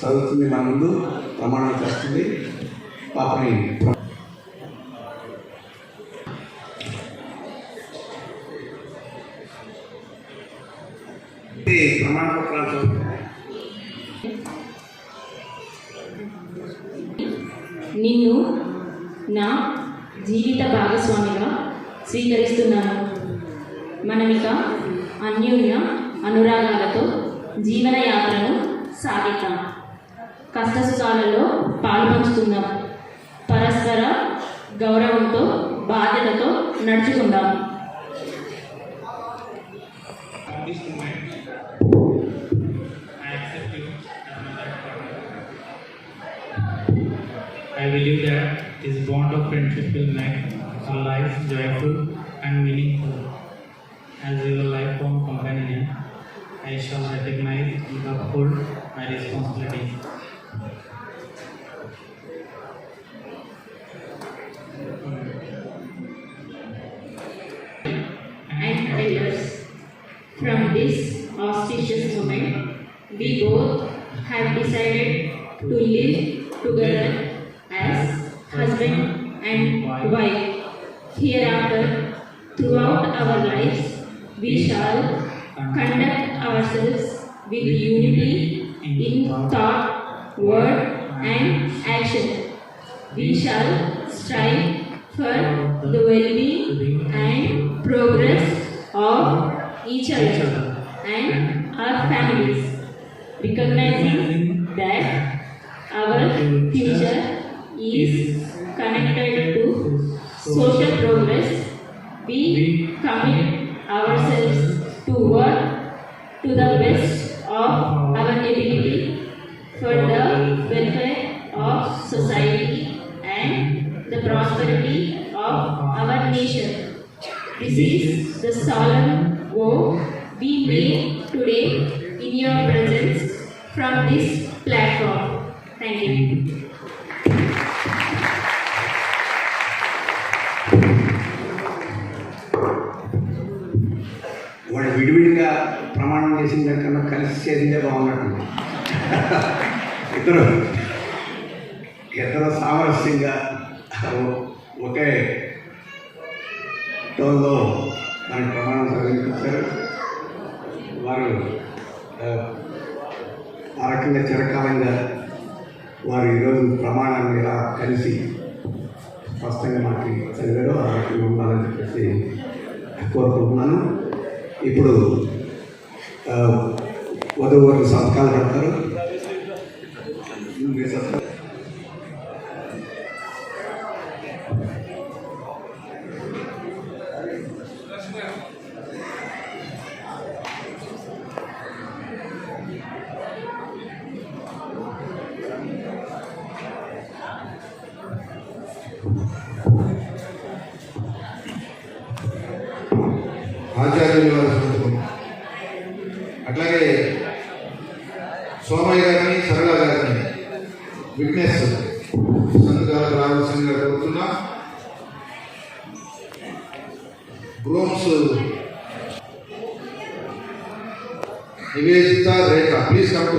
చదువుతుంది మన ముందు ప్రమాణం చేస్తుంది. పాపని ప్రమాణ పత్రాలు నిన్ను నా జీవిత భాగస్వామిగా స్వీకరిస్తున్నాను. మనమిక అన్యోన్య అనురాగాలతో జీవన యాత్రను సాగిద్దాం కష్టసుఖాలలో పాల్పంచుకుందాం పరస్పర గౌరవంతో బాధ్యతతో నడుచుకుందాం I. I believe that this bond of friendship will make our life joyful and meaningful. As your lifelong companion, I shall recognize and uphold my responsibility. and elders. From this auspicious moment, we both have decided to live together as husband and wife. Hereafter, throughout our lives, we shall conduct ourselves with unity in thought, word, and action. We shall strive for the well-being and progress of each other and our families, recognizing that our future is connected to social progress. We commit ourselves to work to the best of our ability for the welfare of society and the prosperity of our nation. This is the solemn vow we make today in your presence from this platform. Thank you. చేసిన దానికన్నా కలిసి చేసిందే బాగున్నట్టు ఇద్దరు ఇద్దరు సామరస్యంగా ఒకే టోన్లో దాని ప్రమాణం చదివించారు వారు ఆ, ఆ రకంగా చిరకాలంగా వారు ఈరోజు ప్రమాణాన్ని ఇలా కలిసి స్పష్టంగా మనకి చదివారు. ఆ రకంగా ఉండాలని చెప్పేసి కోరుకుంటున్నాను. ఇప్పుడు ఆ, వధువు వారు సంతకాలు పెడతారు మీరు సోమయ్య గారిని సరళ గారిని విట్నెస్ సంతకాలకు రావాల్సిందిగా కోరుతున్నా గ్రోమ్స్ Nivedita Rekha please come to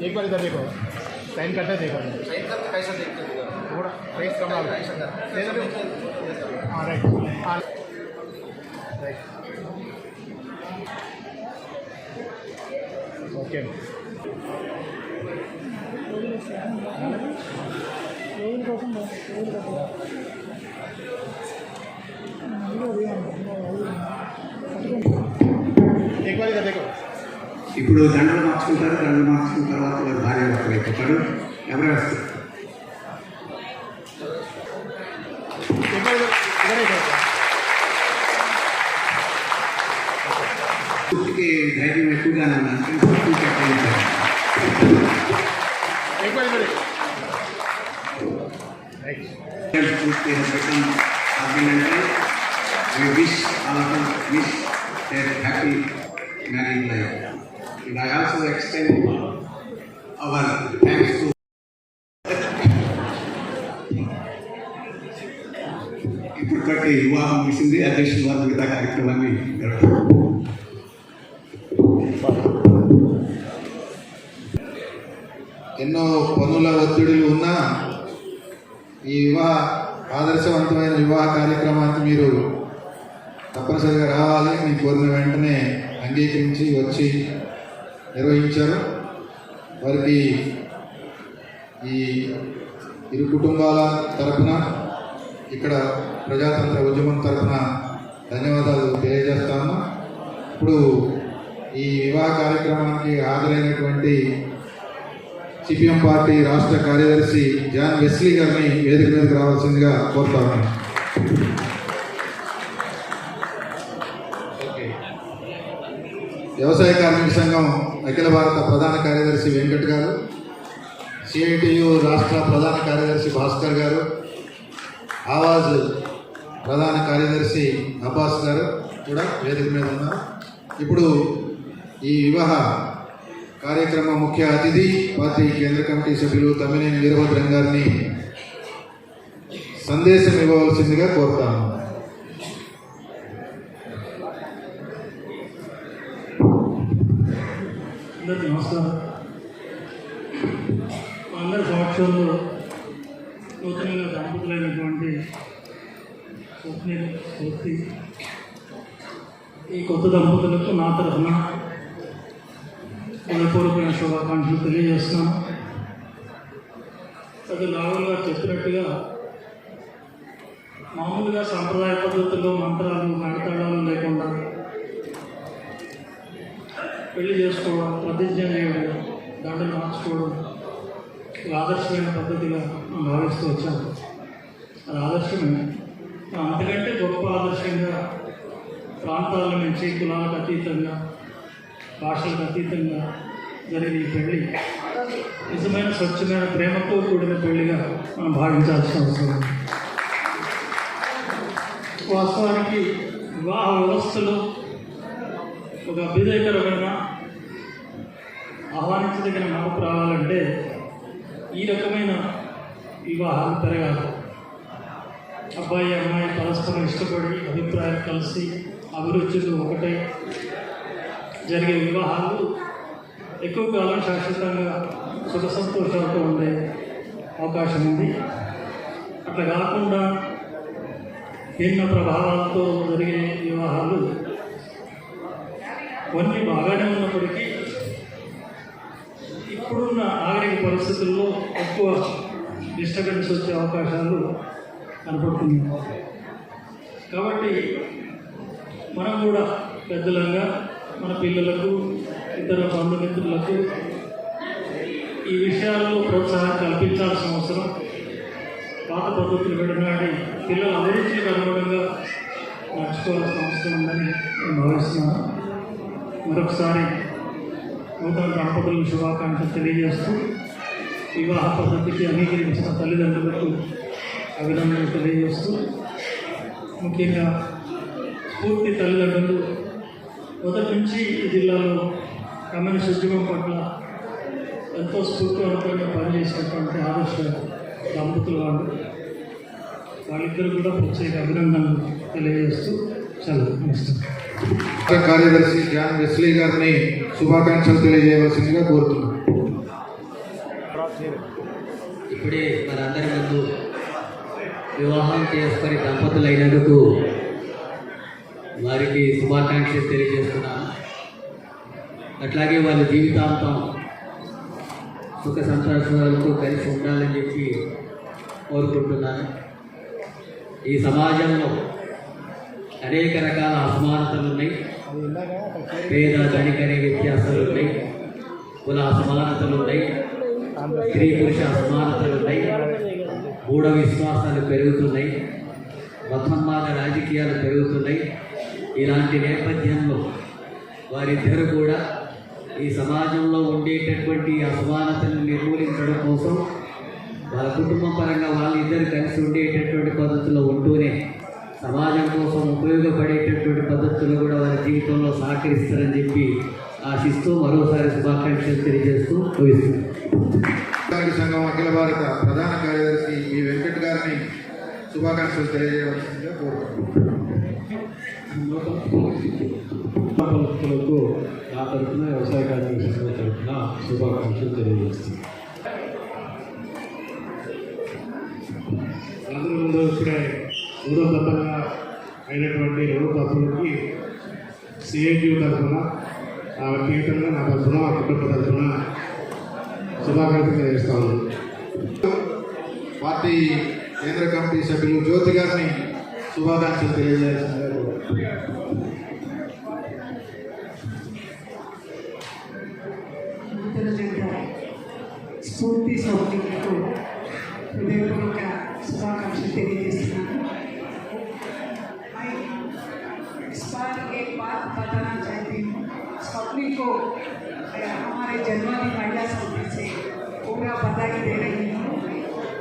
एक बार इधर देखो साइन करते देखो साइन करते कैसा देखते थोड़ा फेस कम हाँ राइट हाँ राइट ओके एक बार इधर देखो ఇప్పుడు దండలు మార్చుకుంటారు దండలు మార్చుకున్న తర్వాత వారు భార్య భర్తలు అయిపోతారు ఎవరు వస్తారు పుట్టికి ధైర్యం ఎక్కువగా పూర్తి పెట్టడం సాధ్యమంటే we wish our wish their happy married life. And I also extend our oh, thanks to ఇప్పటికట్టి వివాహం ముగిసింది. అధ్యక్షుల వారి మిగతా కార్యక్రమాన్ని ఎన్నో పనుల ఒత్తిడులు ఉన్నా ఈ వివాహ ఆదర్శవంతమైన వివాహ కార్యక్రమానికి మీరు తప్పనిసరిగా రావాలి. మీ కోరిన వెంటనే అంగీకరించి వచ్చి నిర్వహించారు. వారికి ఈ ఇరు కుటుంబాల తరపున ఇక్కడ ప్రజాతంత్ర ఉద్యమం తరపున ధన్యవాదాలు తెలియజేస్తాను ఇప్పుడు ఈ వివాహ కార్యక్రమానికి హాజరైనటువంటి సిపిఎం పార్టీ రాష్ట్ర కార్యదర్శి జాన్ వెస్లీ గారిని వేదిక మీదకి రావాల్సిందిగా కోరుతాను ఓకే. వ్యవసాయ కార్మిక సంఘం అఖిల భారత ప్రధాన కార్యదర్శి వెంకట్ గారు సిఐటియు రాష్ట్ర ప్రధాన కార్యదర్శి భాస్కర్ గారు ఆవాజ్ ప్రధాన కార్యదర్శి అబ్బాస్ గారు కూడా వేదిక మీద ఉన్నారు. ఇప్పుడు ఈ వివాహ కార్యక్రమ ముఖ్య అతిథి పార్టీ కేంద్ర కమిటీ సభ్యులు తమ్మినేని వీరభద్రం గారిని సందేశం ఇవ్వవలసిందిగా కోరుతాను. అందరికీ నమస్కారం. అందరి సమక్షంలో నూతనంగా దంపతులైనటువంటి స్వప్ని స్ఫూర్తి ఈ కొత్త దంపతులకు నా తరఫున హృదయపూర్వకమైన శుభాకాంక్షలు తెలియజేస్తున్నాను అది రాహుల్ గారు చెప్పినట్టుగా మామూలుగా సాంప్రదాయ పద్ధతుల్లో మంత్రాలు పెళ్ళి చేసుకోవడం ప్రతిజ్ఞ చేయడం దండలు మార్చుకోవడం ఆదర్శమైన పద్ధతిగా మనం భావిస్తూ వచ్చాను. అది ఆదర్శమే. అంతకంటే గొప్ప ఆదర్శంగా ప్రాంతాల నుంచి కులాలకు అతీతంగా భాషలకు అతీతంగా జరిగిన ఈ పెళ్ళి నిజమైన స్వచ్ఛమైన ప్రేమతో కూడిన పెళ్ళిగా మనం భావించాల్సిన అవసరం వాస్తవానికి వివాహ వ్యవస్థలో ఒక అభ్యుదయకరమైన ఆహ్వానించదగిన మార్పు రావాలంటే ఈ రకమైన వివాహాలు పెరగాలి. అబ్బాయి అమ్మాయి పరస్పరం ఇష్టపడి అభిప్రాయాలు కలిసి అభిరుచులు ఒకటే జరిగే వివాహాలు ఎక్కువ కాలం శాశ్వతంగా సుఖ సంతోషాలతో ఉండే అవకాశం ఉంది. అట్లా కాకుండా భిన్న ప్రభావాలతో జరిగే వివాహాలు కొన్ని బాగానే ఉన్నప్పటికీ పరిస్థితుల్లో ఎక్కువ డిస్టర్బెన్స్ వచ్చే అవకాశాలు కనపడుతున్నాయి. కాబట్టి మనం కూడా పెద్దలంగా మన పిల్లలకు ఇతర బంధుమిత్రులకు ఈ విషయాల్లో ప్రోత్సాహం కల్పించాల్సిన అవసరం. పాత పద్ధతులు విడనాడి పిల్లల అభిరుచులకు అనుగుణంగా నడుచుకోవాల్సిన అవసరం ఉందని నేను భావిస్తున్నాను. మరొకసారి నూతన దంపతులకు శుభాకాంక్షలు తెలియజేస్తూ వివాహ పద్ధతికి అంగీకరించిన తల్లిదండ్రులకు అభినందనలు తెలియజేస్తూ ముఖ్యంగా పూర్తి తల్లిదండ్రులు. మొదటి నుంచి ఈ జిల్లాలో కమ్యూనిస్ట్ ఉద్యమం పట్ల ఎంతో స్ఫూర్తివంతంగా పనిచేసినటువంటి ఆదర్శ దంపతులు వాళ్ళు. వాళ్ళిద్దరు కూడా ప్రత్యేక అభినందనలు తెలియజేస్తూ సెలవు. కార్యదర్శి జాన్ వెస్లీ గారిని శుభాకాంక్షలు తెలియజేయవలసిందిగా కోరుతున్నాను. ఇప్పుడే మనందరి ముందు వివాహం చేసుకొని దంపతులైనందుకు వారికి శుభాకాంక్షలు తెలియజేస్తున్నాను. అట్లాగే వాళ్ళ జీవితాంతం సుఖ సంతోషాలతో కలిసి ఉండాలని చెప్పి కోరుకుంటున్నాను. ఈ సమాజంలో అనేక రకాల అసమానతలు ఉన్నాయి. పేద ధనిక అనే వ్యత్యాసాలు ఉన్నాయి. కుల అసమానతలు ఉన్నాయి. స్త్రీ పురుష అసమానతలు ఉన్నాయి. మూఢ విశ్వాసాలు పెరుగుతున్నాయి. మతోన్మాద రాజకీయాలు పెరుగుతున్నాయి. ఇలాంటి నేపథ్యంలో వారిద్దరూ కూడా ఈ సమాజంలో ఉండేటటువంటి అసమానతను నిర్మూలించడం కోసం వాళ్ళ కుటుంబం పరంగా వాళ్ళిద్దరు కలిసి ఉండేటటువంటి పద్ధతిలో ఉంటూనే సమాజం కోసం ఉపయోగపడేటటువంటి పద్ధతులు కూడా వారి జీవితంలో సహకరిస్తారని చెప్పి ఆశిస్తూ మరోసారి శుభాకాంక్షలు తెలియజేస్తూ సంఘం అఖిల భారత ప్రధాన కార్యదర్శి ఈ వెంకట్ గారిని శుభాకాంక్షలు తెలియజేయవలసిందిగా కోరుకుంటున్నాను నా తరఫున వ్యవసాయ సంఘం తరఫున శుభాకాంక్షలు తెలియజేస్తున్నాను అందరి ముందు మూడో దఫలుగా అయినటువంటి రెండు దఫలకి సిఐటి తరఫున ఆమె కీర్తనలు నా తరఫున ఆ కుటుంబ తరఫున శుభాకాంక్షలు తెలియజేస్తాను. పార్టీ కేంద్ర కమిటీ సభ్యులు జ్యోతి గారిని శుభాకాంక్షలు తెలియజేస్తున్నారు. స్ఫూర్తి సౌకర్యంతో హృదయపూర్వక శుభాకాంక్షలు తెలియజేస్తున్నాను. बात बताना चाहती हूँ स्वप्निल को अ, हमारे जन्मदिन महिला समिति से पूरा बधाई दे रही हूँ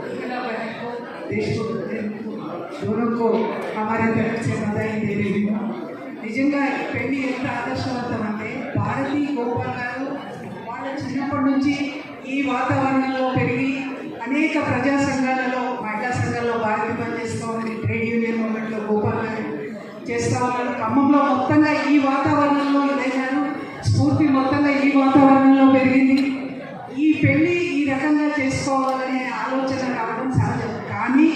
महिला बहन को देश को दोनों को हमारे तरफ से बधाई दे रही हूँ నిజంగా ఈ పెళ్లి ఎంత ఆదర్శవంతం అంటే భారతి గోపాల్ గారు వాళ్ళ చిన్నప్పటి నుంచి ఈ వాతావరణంలో పెరిగి అనేక ప్రజా సంఘాలలో మహిళా సంఘాల్లో భారతి పనిచేస్తూ ఉంది ట్రేడ్ యూనియన్ మూమెంట్లో గోపాల్ గారు చేస్తూ ఉన్నారు ఖమ్మంలో మొత్తంగా ఈ వాతావరణంలో ఇదైనారు స్ఫూర్తి మొత్తంగా ఈ వాతావరణంలో పెరిగింది. ఈ పెళ్ళి ఈ రకంగా చేసుకోవాలనే ఆలోచన రావడం సహజం. కానీ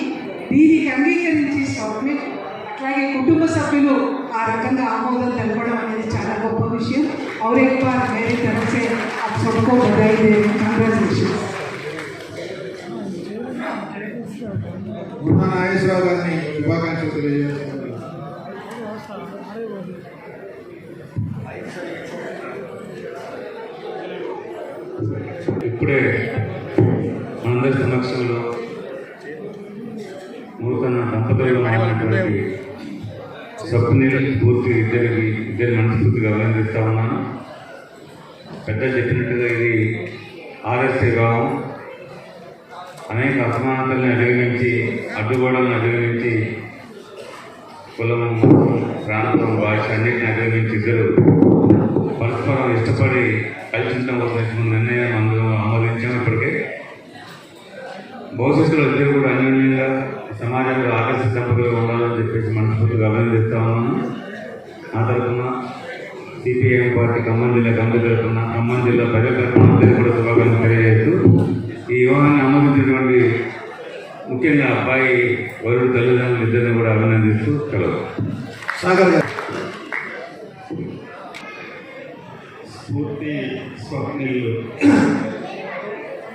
దీనికి అంగీకరించి గవర్నమెంట్ అట్లాగే కుటుంబ సభ్యులు ఆ రకంగా ఆమోదం తెలపడం అనేది చాలా గొప్ప విషయం. అవరే బార్ మేరీ తరఫ్ సే గారిని శుభాకాంక్షలు తెలియజేస్తాను నూతన దంపతులుగా మారినటువంటి స్వప్నిల్ పూర్తి ఇద్దరికి ఇద్దరి మనస్ఫూర్తిగా అభినందిస్తా ఉన్నాను. పెద్ద చెప్పినట్టుగా ఇది ఆదర్శ వివాహం. అనేక అసమానతల్ని అధిగమించి అడ్డుగోడలను అధిగమించి కులం ప్రాంతం భాష అన్నింటిని అధిగమించి ఇద్దరు పరస్పరం ఇష్టపడి కలిసి ఉండడం నిర్ణయం అందులో ఆమోదించాం ఇప్పటికే. భవిష్యత్తులో ఇద్దరు కూడా అన్ని సమాజంలో దంపతులుగా ఉండాలని చెప్పేసి మనస్ఫూర్తిగా అభినందిస్తా ఉన్నాను. నా తరఫున సిపిఐఎం పార్టీ ఖమ్మం జిల్లా కమిటీ తరఫున ఖమ్మం జిల్లా ప్రజల తరఫున అందరికీ కూడా శుభాకాంక్షలు తెలియజేస్తూ ఈ వివాహాన్ని ఆమోదించినటువంటి ముఖ్యంగా అబ్బాయి వరుడు తల్లిదండ్రులు ఇద్దరిని కూడా అభినందిస్తూ సెలవు. సాగర్ గారు. స్ఫూర్తి స్వప్నిల్లు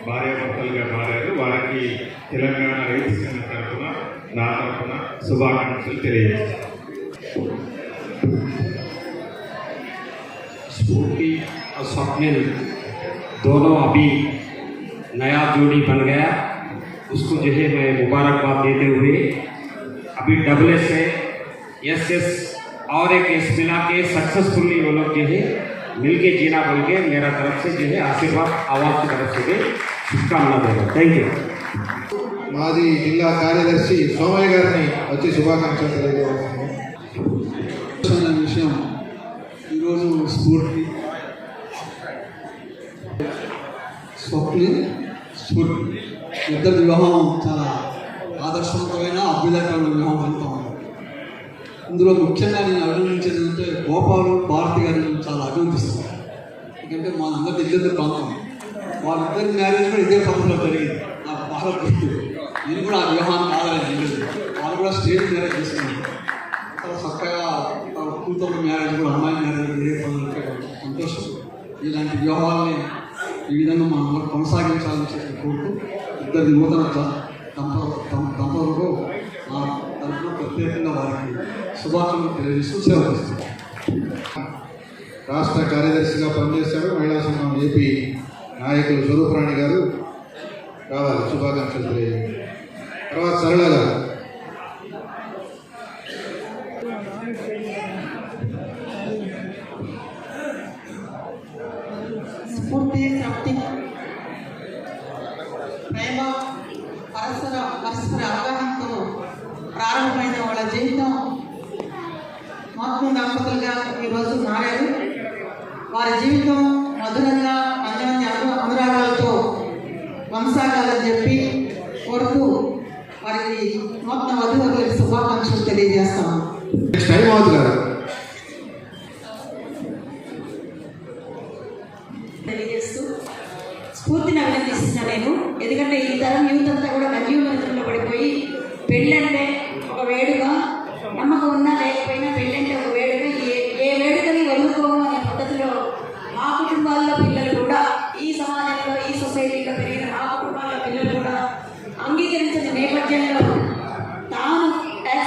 భార్యాభర్తలుగా మారారు. వారికి తెలంగాణ రైతు నా తరఫున శుభాకాంక్షలు తెలియజేస్తాను स्फूर्ति और स्वप्निल दोनों अभी नया जोड़ी बन गया उसको जो है मैं मुबारकबाद देते हुए अभी डबल एस है एस एस और एक एस मिला के सक्सेसफुली वो लोग जो है मिल के जीना बोल के मेरा तरफ से जो है आशीर्वाद आवाज की तरफ से भी शुभकामना दे रहा हूँ थैंक यू మాజీ జిల్లా కార్యదర్శి సోమయ్య గారిని వచ్చి శుభాకాంక్షలు తెలియజేస్తున్నాను. విషయం ఈరోజు స్ఫూర్తి. స్వప్ని స్ఫూర్తి. ఇద్దరు వివాహం చాలా ఆదర్శవంతమైన అభ్యుదకరమైన వివాహం అంతా ఉంది. ఇందులో ముఖ్యంగా నేను అభినందించేది అంటే గోపాలు భారతి గారిని చాలా అభినందిస్తున్నాను ఎందుకంటే మా అందరి ఇద్దరు ప్రాంతం వాళ్ళిద్దరి మ్యారేజ్ కూడా ఇదే పద్ధతిలో జరిగింది. అసలు నేను కూడా ఆ వ్యూహాన్ని కాదని వాళ్ళు కూడా స్టేజ్ మ్యారేజ్ చేసుకున్నారు అసలు చక్కగా కూతురు మ్యారేజ్ కూడా అమ్మాయి మ్యారేజ్ సంతోషం. ఇలాంటి వ్యూహాలని ఈ విధంగా మనం కొనసాగించాలని చెప్పి కోరుతూ ఇద్దరు నూతన దంప దంపతులకు మా తరఫున ప్రత్యేకంగా వారికి శుభాకాంక్షలు తెలియజేస్తూ సేవ రాష్ట్ర కార్యదర్శిగా పనిచేశారు మహిళా సంఘం ఏపీ నాయకులు స్వరూపరాణి గారు. రావాలి శుభాకాంక్షలు తెలియజేయండి తర్వాత సరళ గారు కొనసాగాలని చెప్పి కోరుతూ వారికి నూతన వధువులకు శుభాకాంక్షలు తెలియజేస్తాను నెక్స్ట్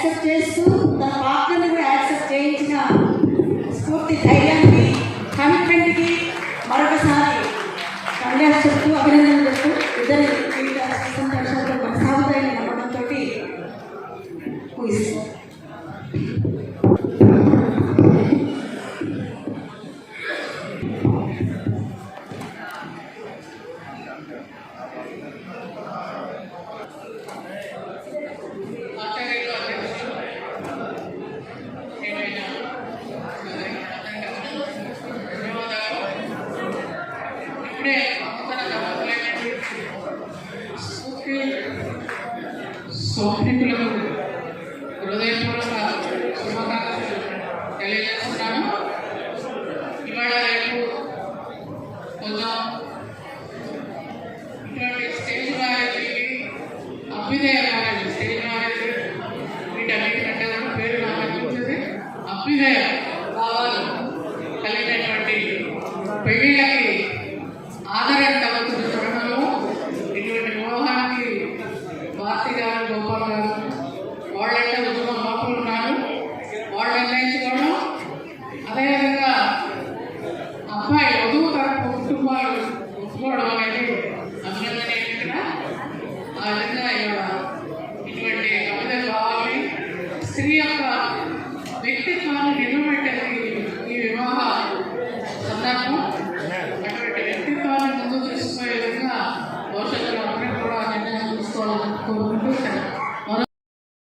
యాక్సెప్ట్ చేస్తూ తన పార్ట్నర్ని కూడా యాక్సెప్ట్ చేయించిన స్ఫూర్తి ధైర్యానికి కమిట్మెంట్కి మరొకసారి కళ్యాణ్ చెప్తూ అభినందనలు చెప్తూ ఇద్దరు Amén.